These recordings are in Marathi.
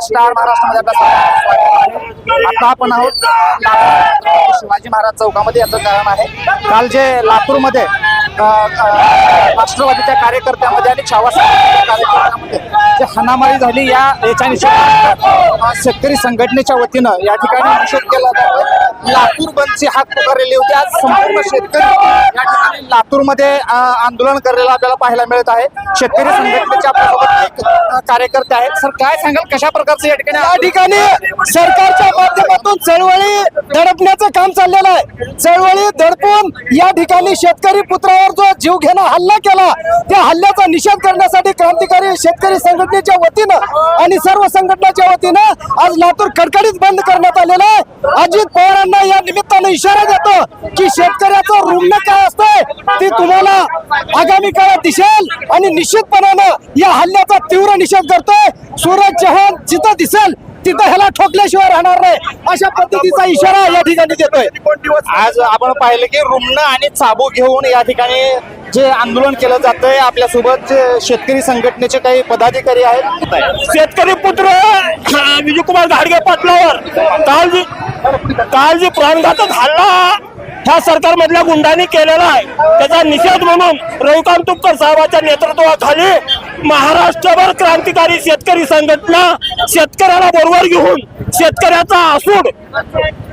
स्टार महाराष्ट्रामध्ये आपला आता आपण आहोत शिवाजी महाराज चौकामध्ये याचं कारण आहे. काल जे लातूरमध्ये राष्ट्रवादीच्या कार्यकर्त्यामध्ये आणि छावा कार्यकर्त्यामध्ये जे हाणामारी झाली या याच्या निषेध शेतकरी संघटनेच्या वतीनं या ठिकाणी निषेध केला जातो लातूर बंदची हात पुकारलेली होती. आज संपूर्ण शेतकरी या ठिकाणी लातूरमध्ये आंदोलन करलेलं आपल्याला पाहायला मिळत आहे. शेतकरी संघटनेचे आपल्यासोबत कार्यकर्ते आहेत. सर काय सांगाल? कशा प्रकारचं या ठिकाणी या ठिकाणी सरकारच्या माध्यमातून चळवळी दडपण्याचं काम चाललेलं आहे. चळवळी दडपून या ठिकाणी शेतकरी पुत्रावर जो जीव घेणा हल्ला केला त्या हल्ल्याचा निषेध करण्यासाठी क्रांतिकारी शेतकरी संघटनेच्या वतीनं आणि सर्व संघटनाच्या वतीनं आज लातूर कडकडीत बंद करण्यात आलेलं आहे. अजित पवारांनी शेतकऱ्यांना या निमित्तानं इशारा देतो की शेतकऱ्याचं रुग्ण काय असतंय ते तुम्हाला आगामी काळात दिसेल आणि निश्चितपणानं या हल्ल्याचा तीव्र निषेध करतोय. सूरज चव्हाण जिथं दिसेल तिथं ह्याला ठोकल्याशिवाय राहणार नाही. अशा पद्धतीचा इशारा या ठिकाणी देतोय. आज आपण पाहिलं की रुग्ण आणि चाबू घेऊन या ठिकाणी जे आंदोलन केलं जातंय आपल्यासोबत जे शेतकरी संघटनेचे काही पदाधिकारी आहेत. शेतकरी पुत्र विजयकुमार धाडगे पाटलावर. काल जी काल जी प्राणघातक हल्ला ह्या सरकारमधल्या गुंडांनी केलेला आहे. त्याचा निषेध म्हणून रविकांत तुपकर साहेबांच्या नेतृत्वाखाली महाराष्ट्रभर क्रांतिकारी शेतकरी संघटना शेतकऱ्याला बरोबर घेऊन शेतकऱ्याचा आसूड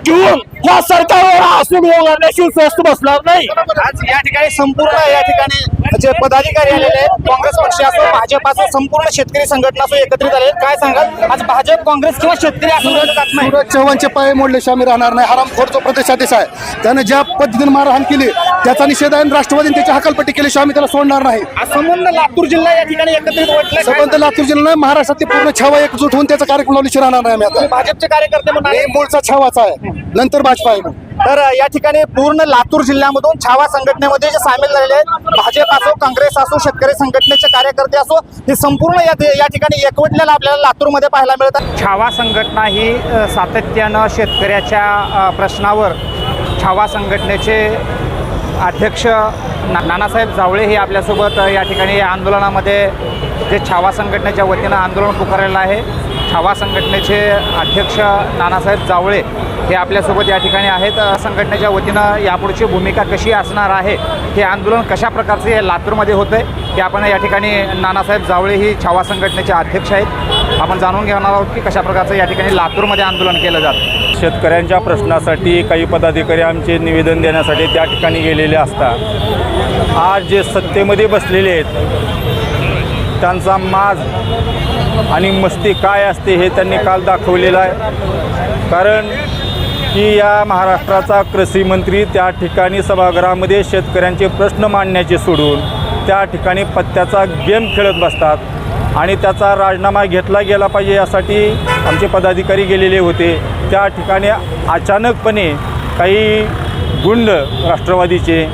घेऊन ह्या सरकारवर आसूड होण्याशी स्वस्त बसणार नाही. आज या ठिकाणी संपूर्ण या ठिकाणी जे पदाधिकारी आलेले आहेत काँग्रेस पक्ष असो भाजप असो संपूर्ण शेतकरी संघटना असो एकत्रित आले. काय सांगाल? आज भाजप काँग्रेस किंवा शेतकरी नाही. सूरज चव्हाणचे पाय मोडल्याशिवाय आम्ही राहणार नाही. हरामखोर जो प्रदेशाधीश आहे त्याने ज्या पद्धतीने मारहाण केली त्याचा निषेध आहे आणि राष्ट्रवादीने त्याची हकालपट्टी केल्याशिवाय आम्ही त्याला सोडणार नाही. संपूर्ण लातूर जिल्हा या ठिकाणी एकत्रित वाटलं संबंध लातूर जिल्हा महाराष्ट्रातली पूर्ण छावा एकजूट होऊन त्याचा कार्यक्रम लावल्याशिवाय राहणार नाही आम्ही आता. भाजपचे कार्यकर्ते म्हणून हे. मूळचा छावाचा आहे. नंतर भाजपा आहे पाहिजे तर या ठिकाणी पूर्ण लातूर जिल्ह्यामधून छावा संघटनेमध्ये जे सामील झालेले आहेत भाजप असो काँग्रेस असो शेतकरी संघटनेचे कार्यकर्ते असो हे संपूर्ण या या ठिकाणी एकवटलेलं आपल्याला लातूरमध्ये पाहायला मिळतात छावा संघटना ही सातत्यानं शेतकऱ्याच्या प्रश्नावर छावा संघटनेचे अध्यक्ष ना नानासाहेब जावळे हे आपल्यासोबत या ठिकाणी आंदोलनामध्ये जे छावा संघटनेच्या वतीनं आंदोलन पुकारलेलं आहे. छावा संघटनेचे अध्यक्ष नानासाहेब जावळे हे आपल्यासोबत या ठिकाणी आहेत. संघटनेच्या वतीनं यापुढची भूमिका कशी असणार आहे? हे आंदोलन कशा प्रकारचे हे लातूरमध्ये होतं आहे हे आपण या ठिकाणी नानासाहेब जावळे ही छावा संघटनेचे अध्यक्ष आहेत. आपण जाणून घेणार आहोत की कशा प्रकारचं या ठिकाणी लातूरमध्ये आंदोलन केलं जातं. शेतकऱ्यांच्या प्रश्नासाठी काही पदाधिकारी आमचे निवेदन देण्यासाठी त्या ठिकाणी गेलेले असतात. आज जे सत्तेमध्ये बसलेले आहेत त्यांचा माज आणि मस्ती काय असते हे त्यांनी काल दाखवलेलं आहे. कारण की या महाराष्ट्राचा कृषी मंत्री त्या ठिकाणी सभागृहामध्ये शेतकऱ्यांचे प्रश्न मांडण्याचे सोडून त्या ठिकाणी पत्त्याचा गेम खेळत बसतात आणि त्याचा राजीनामा घेतला गेला पाहिजे यासाठी आमचे पदाधिकारी गेलेले होते. त्या ठिकाणी अचानकपणे काही गुंड राष्ट्रवादीचे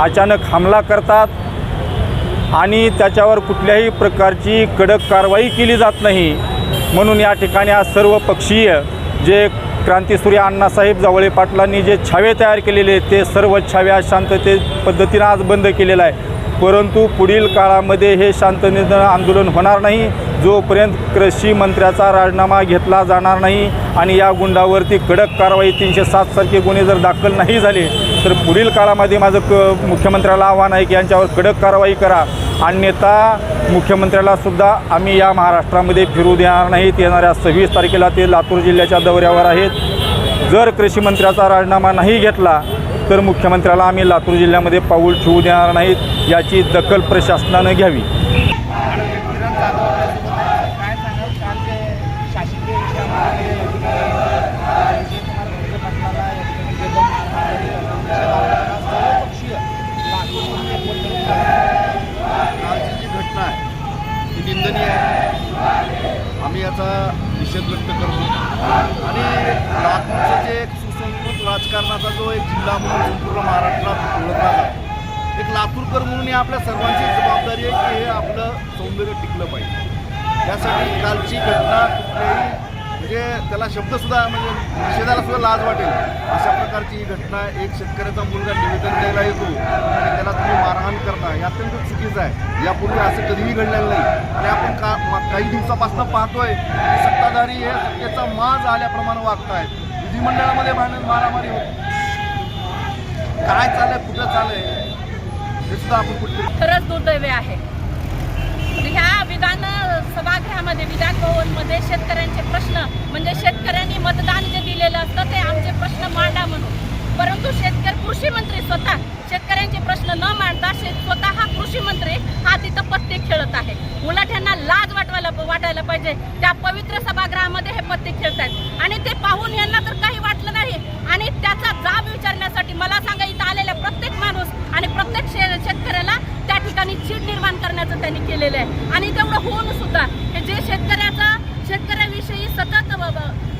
अचानक हमला करतात आणि त्याच्यावर कुठल्याही प्रकारची कडक कारवाई केली जात नाही. म्हणून या ठिकाणी आज सर्व पक्षीय जे क्रांतीसूर्य अण्णासाहेब जावळे पाटलांनी जे छावे तयार केलेले आहेत ते सर्व छावे आज शांतते पद्धतीनं आज बंद केलेलं आहे. परंतु पुढील काळामध्ये हे शांततेनं आंदोलन होणार नाही जोपर्यंत कृषी मंत्र्याचा राजीनामा घेतला जाणार नाही आणि या गुंडावरती कडक कारवाई तीनशे सात सारखे गुन्हे जर दाखल नाही झाले तर पुढील काळामध्ये माझं क मुख्यमंत्र्याला आव्हान आहे की यांच्यावर कडक कारवाई करा. अन्यथा मुख्यमंत्र्याला सुद्धा आम्ही या महाराष्ट्रामध्ये फिरू देणार नाहीत येणाऱ्या सव्वीस तारखेला ते लातूर जिल्ह्याच्या दौऱ्यावर आहेत. जर कृषी मंत्र्याचा राजीनामा नाही घेतला तर मुख्यमंत्र्याला आम्ही लातूर जिल्ह्यामध्ये पाऊल ठेवू देणार नाहीत याची दखल प्रशासनानं घ्यावी कालची जी घटना आहे ती निंदनीय आहे आम्ही याचा निषेध व्यक्त करतो आणि लातूरचं जे एक सुसंस्कृत राजकारणाचा जो एक जिल्हा म्हणून संपूर्ण महाराष्ट्रात ओळखला जातो. एक लातूरकर म्हणून ही आपल्या सर्वांची जबाबदारी आहे की हे आपलं सौंदर्य टिकलं पाहिजे. त्यासाठी कालची घटना कुठल्याही म्हणजे त्याला शब्दसुद्धा म्हणजे निषेधाला सुद्धा लाज वाटेल. अशा प्रकारची ही घटना एक शेतकऱ्याचा मुलगा निवेदन द्यायला येतो आणि त्याला तुम्ही मारहाण करता. हे अत्यंत चुकीचं आहे. यापूर्वी असं कधीही घडलेलं नाही. आणि आपण का काही दिवसापासून पाहतोय सत्ताधारी हे सत्तेचा माज आल्याप्रमाणे वागतायत. विधिमंडळामध्ये भांडण मारामारी होत. काय चाललंय कुठं चाललंय हे सुद्धा आपण कुठे खरंच दुर्दैवी आहे. म्हणजे ह्या विधान सभागृहामध्ये विधान भवनमध्ये शेतकऱ्यांचे प्रश्न म्हणजे शेतकऱ्यांनी मतदान जे दिलेलं असतं ते आमचे प्रश्न मांडा म्हणून. परंतु शेतकरी कृषी मंत्री स्वतः शेतकऱ्यांचे प्रश्न न मांडता शेत स्वतः मंत्री हा तिथं पत्ते खेळत आहे. उलट यांना लाज वाटवायला वाटायला पाहिजे. त्या पवित्र सभागृहामध्ये हे पत्ते खेळत आहेत. आणि ते पाहून यांना तर काही वाटलं नाही. आणि त्याचा जाब विचारण्यासाठी मला सांगा इथं आलेला प्रत्येक माणूस आणि प्रत्येक शे शेतकऱ्याला त्या ठिकाणी चीड निर्माण करण्याचं त्यांनी केलेलं आहे. आणि तेवढं होऊन सुद्धा हे जे शेतकऱ्याचा शेतकऱ्याविषयी सतत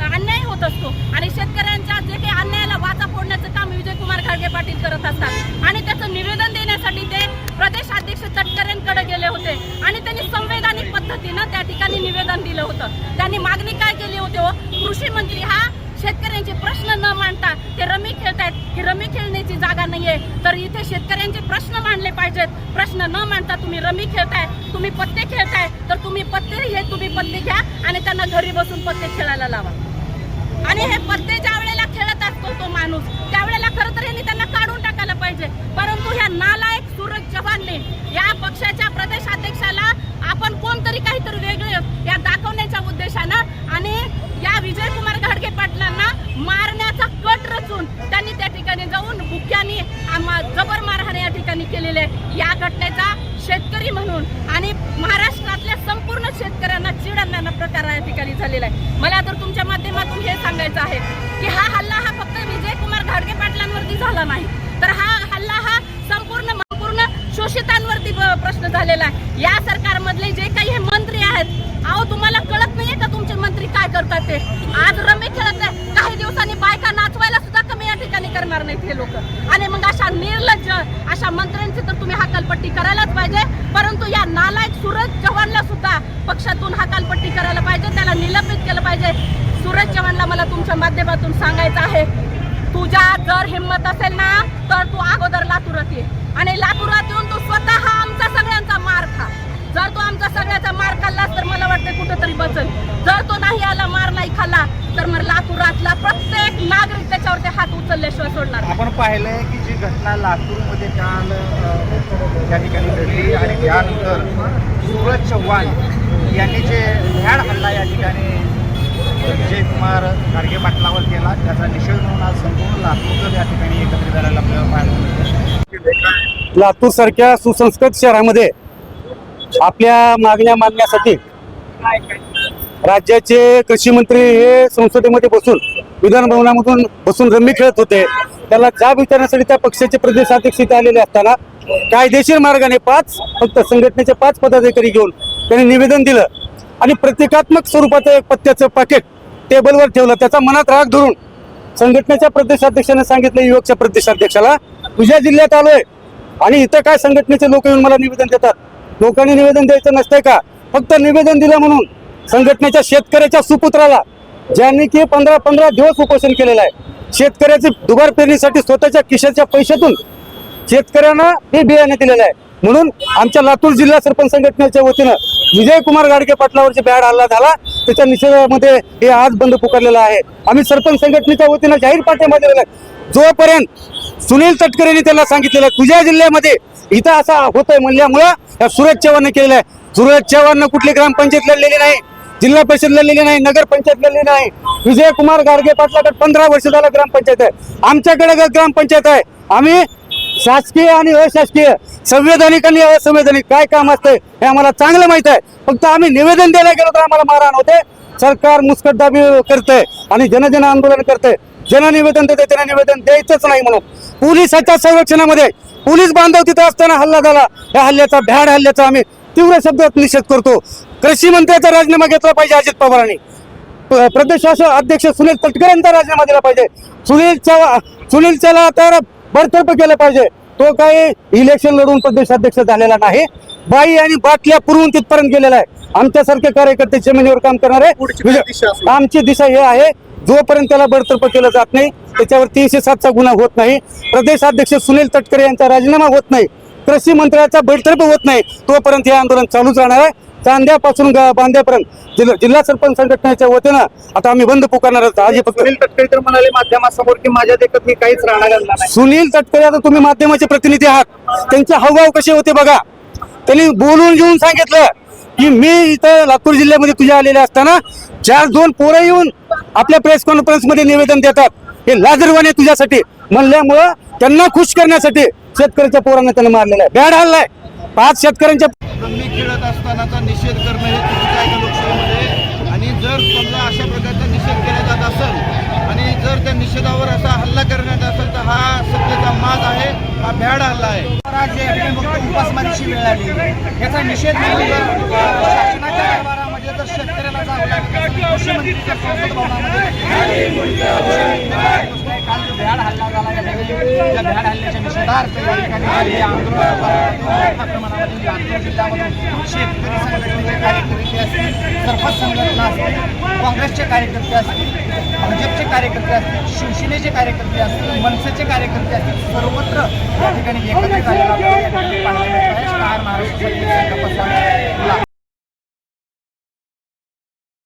अन्याय होत असतो आणि शेतकऱ्यांच्या जे काही अन्यायाला वाचा फोडण्याचं काम विजयकुमार खळगे पाटील करत असतात आणि त्याचं निवेदन देण्यासाठी ते प्रदेशाध्यक्ष तटकरेंकडे गेले होते. आणि त्यांनी संवैधानिक पद्धतीनं त्या ठिकाणी निवेदन दिलं होतं. त्यांनी मागणी काय केली होती हो? कृषी मंत्री हा शेतकऱ्यांचे प्रश्न न मांडता ते रमी खेळतायत. ही रमी खेळण्याची जागा नाहीये. तर इथे शेतकऱ्यांचे प्रश्न मांडले पाहिजेत. प्रश्न न मांडता तुम्ही रमी खेळताय. तुम्ही पत्ते खेळताय. तर तुम्ही पत्ते हे तुम्ही पत्ते घ्या आणि त्यांना घरी बसून पत्ते खेळायला लावा. आणि हे पत्ते ज्या वेळेला खेळत असतो तो माणूस त्यावेळेला खरं तर यांनी त्यांना काढून टाकायला पाहिजे परंतु ह्या नालायक सूरज चव्हाणने या पक्षाच्या प्रदेशाध्यक्षाला आपण कोणतरी काहीतरी वेगळे या दाखवण्याच्या उद्देशानं आणि या विजयकुमार घाडगे पाटलांना मारण्याचा कट रचून त्यांनी त्या ठिकाणी जाऊन मुख्याने जबर मारहाण या ठिकाणी केलेले आहे. या घटनेचा शेतकरी म्हणून आणि महाराष्ट्रातल्या संपूर्ण शेतकऱ्यांना चीड आणण्याचा प्रकार या ठिकाणी झालेला आहे. मला तर तुमच्या माध्यमातून हे सांगायचं आहे की हा हल्ला हा फक्त विजयकुमार घाडगे पाटलांवरती झाला नाही. तर हा हल्ला हा संपूर्ण पूर्ण शोषितांवरती प्रश्न झालेला आहे. या सरकारमधले जे काही हे मंत्री आहेत अहो तुम्हाला कळत नाहीये का तुमचे मंत्री काय करतात ते? आज रमी खेळत आहे काही दिवसांनी बायका नाचवायला सुद्धा कमी या ठिकाणी करणार नाहीत हे लोक. आणि मग अशा निर्लज्ज अशा मंत्र्यांची तर तुम्ही हकालपट्टी करायलाच पाहिजे. परंतु या नालायक सूरज चव्हाणला सुद्धा पक्षातून हकालपट्टी करायला पाहिजे. त्याला निलंबित केलं पाहिजे. सूरज चव्हाणला मला तुमच्या माध्यमातून सांगायचं आहे. तुझ्या जर हिंमत असेल ना तर तू अगोदर लातूरात ये. आणि लातूरात येऊन तू स्वतः आमचा सगळ्यांचा मार खा. जर तू आमचा सगळ्याचा मार खाल्लास तर मला वाटतं कुठंतरी बचल. जर तो नाही आला मार नाही खाल्ला तर मग लातूरातला प्रत्येक नागरिक त्याच्यावरती हात उचलल्याशिवाय सोडणार नाही. आपण पाहिलंय की जी घटना लातूरमध्ये काल अ, त्या ठिकाणी घडली आणि त्यानंतर सूरज चव्हाण यांनी जे भ्याड हल्ला या ठिकाणी विजय कुमार गाडगे पाटलावर केला त्याचा निषेध म्हणून आज संपूर्ण लातूरकर या ठिकाणी एकत्रित झालेला आपल्याला पाहायला मिळतं. लातूर सारख्या सुसंस्कृत शहरामध्ये आपल्या मागण्या मानण्यासाठी राज्याचे कृषी मंत्री हे संसदेमध्ये बसून विधान भवनामधून बसून रम्मी खेळत होते. त्याला जाब विचारण्यासाठी त्या पक्षाचे प्रदेशाध्यक्ष इथे आलेले असताना कायदेशीर मार्गाने पाच फक्त संघटनेचे पाच पदाधिकारी घेऊन त्यांनी निवेदन दिलं. आणि प्रतिकात्मक स्वरूपाचं एक पत्त्याचं पाकिट टेबलवर ठेवलं. त्याचा मनात राग धरून संघटनेच्या प्रदेशाध्यक्षाने सांगितलं युवकच्या प्रदेशाध्यक्षाला तुझ्या जिल्ह्यात आलोय. आणि इथं काय संघटनेचे लोक येऊन मला निवेदन देतात? लोकांनी निवेदन द्यायचं नसतंय का? फक्त निवेदन दिलं म्हणून. संघटनेच्या शेतकऱ्याच्या सुपुत्राला ज्यांनी की पंधरा पंधरा दिवस उपोषण केलेलं आहे. शेतकऱ्याची दुबार पेरणीसाठी स्वतःच्या किशाच्या पैशातून शेतकऱ्यांना हे बियाणे दिलेलं आहे. म्हणून आमच्या लातूर जिल्हा सरपंच संघटनेच्या वतीनं विजय कुमार गाडगे पाटलावरची बॅड हल्ला झाला. त्याच्या निषेधामध्ये हे आज बंद पुकारलेलं आहे. आम्ही सरपंच संघटनेच्या वतीनं जाहीर पाठिंबा दिलेला आहे. जोपर्यंत सुनील तटकरेंनी त्याला सांगितलेलं आहे, तुझ्या जिल्ह्यामध्ये इथं असा होतोय म्हणल्यामुळं या सूरज चव्हाणने केलेलं आहे. सुरज चव्हाणनं कुठली ग्रामपंचायत लढलेली नाही. जिल्हा परिषद लढलेली नाही नगर पंचायत लढलेली नाही. विजयकुमार गाडगे पाटलाकडे पंधरा वर्ष झालं ग्रामपंचायत आहे. आमच्याकडे ग्रामपंचायत आहे. आम्ही शासकीय आणि अशासकीय संवैधानिक आणि असंवैधानिक काय काम असतंय हे आम्हाला चांगलं माहीत आहे. फक्त आम्ही निवेदन द्यायला गेलो तर आम्हाला मारहाण होते. सरकार मुस्कटदाबी करतंय आणि जनजन आंदोलन करतंय. ज्यांना निवेदन देते त्यांना निवेदन द्यायचंच नाही म्हणून. पोलिसाच्या संरक्षणामध्ये पोलीस बांधव तिथं असताना हल्ला झाला. या हल्ल्याचा भ्याड हल्ल्याचा आम्ही तीव्र शब्दात निषेध करतो. कृषी मंत्र्याचा राजीनामा घेतला पाहिजे अजित पवारांनी. प्रदेश शासन अध्यक्ष सुनील तटकरे यांचा राजीनामा दिला पाहिजे. सुनील चव्हाण सुनील चला तर बडतर्फ केलं पाहिजे. तो काही इलेक्शन लढून प्रदेशाध्यक्ष झालेला नाही. बाई आणि बाटल्या पुरवून तिथपर्यंत गेलेला आहे. आमच्यासारखे कार्यकर्ते जमिनीवर काम करणारे आमची दिशा हे आहे. जोपर्यंत त्याला बडतर्फ केलं जात नाही त्याच्यावर तीनशे सातचा गुन्हा होत नाही. प्रदेशाध्यक्ष सुनील तटकरे यांचा राजीनामा होत नाही. कृषी मंत्र्याचा बडतर्फ होत नाही. तोपर्यंत हे आंदोलन चालूच राहणार आहे. चांद्यापासून बांद्यापर्यंत जिल्हा जिल्हा सरपंच संघटनेच्या वतीनं आता आम्ही बंद पुकारणार आहोत. आज फक्त सुनील तटकरे तर म्हणाले माध्यमासमोर की माझ्या देखत मी काहीच राहणार नाही. सुनील तटकरे आता तुम्ही माध्यमाचे प्रतिनिधी आहात. त्यांचे हावभाव कसे होते बघा. त्यांनी बोलून घेऊन सांगितलं की मी इथं लातूर जिल्ह्यामध्ये तुझ्या आलेले असताना चार दोन पोरं येऊन आपल्या प्रेस कॉन्फरन्समध्ये निवेदन देतात. हे लाजरवाने तुझ्यासाठी. म्हणल्यामुळं त्यांना खुश करण्यासाठी शेतकऱ्याच्या पोरांना त्यांना मारलेला आहे. बॅड हल्लाय पाच शेतकऱ्यांच्या खेळत असतानाचा निषेध करणं हे चुकीचं आहे का लोकशाहीमध्ये आणि जर समजा अशा प्रकारचा निषेध केला जात असेल आणि जर त्या निषेधावर असा हल्ला करण्यात असेल तर हा सत्तेचा माज आहे हा भ्याड हल्ला आहे. राज्य या ठिकाणी फक्त उपासमारीची वेळ आली याचा निषेध म्हणून शासनाच्या कारभारामध्ये जर शेतकऱ्याला जावं लागत कृषी मंत्रीच्या संसद भवनामध्ये काल जो भ्याड हल्ला झाला या ठिकाणी त्या भ्याड हल्ल्याच्या निषेधार्थ या ठिकाणी आंदोलन प्रमाणामध्ये लातूर जिल्ह्यामधून शेतकरी संघटनेचे कार्यकर्ते असतील सरपंच संघटना असतील काँग्रेसचे कार्यकर्ते असतील भाजपचे कार्यकर्ते असतील शिवसेनेचे कार्यकर्ते असतील मनसेचे कार्यकर्ते असतील सर्वत्र या ठिकाणी एकत्रित आलेला पाहायला मिळत आहे महाराष्ट्र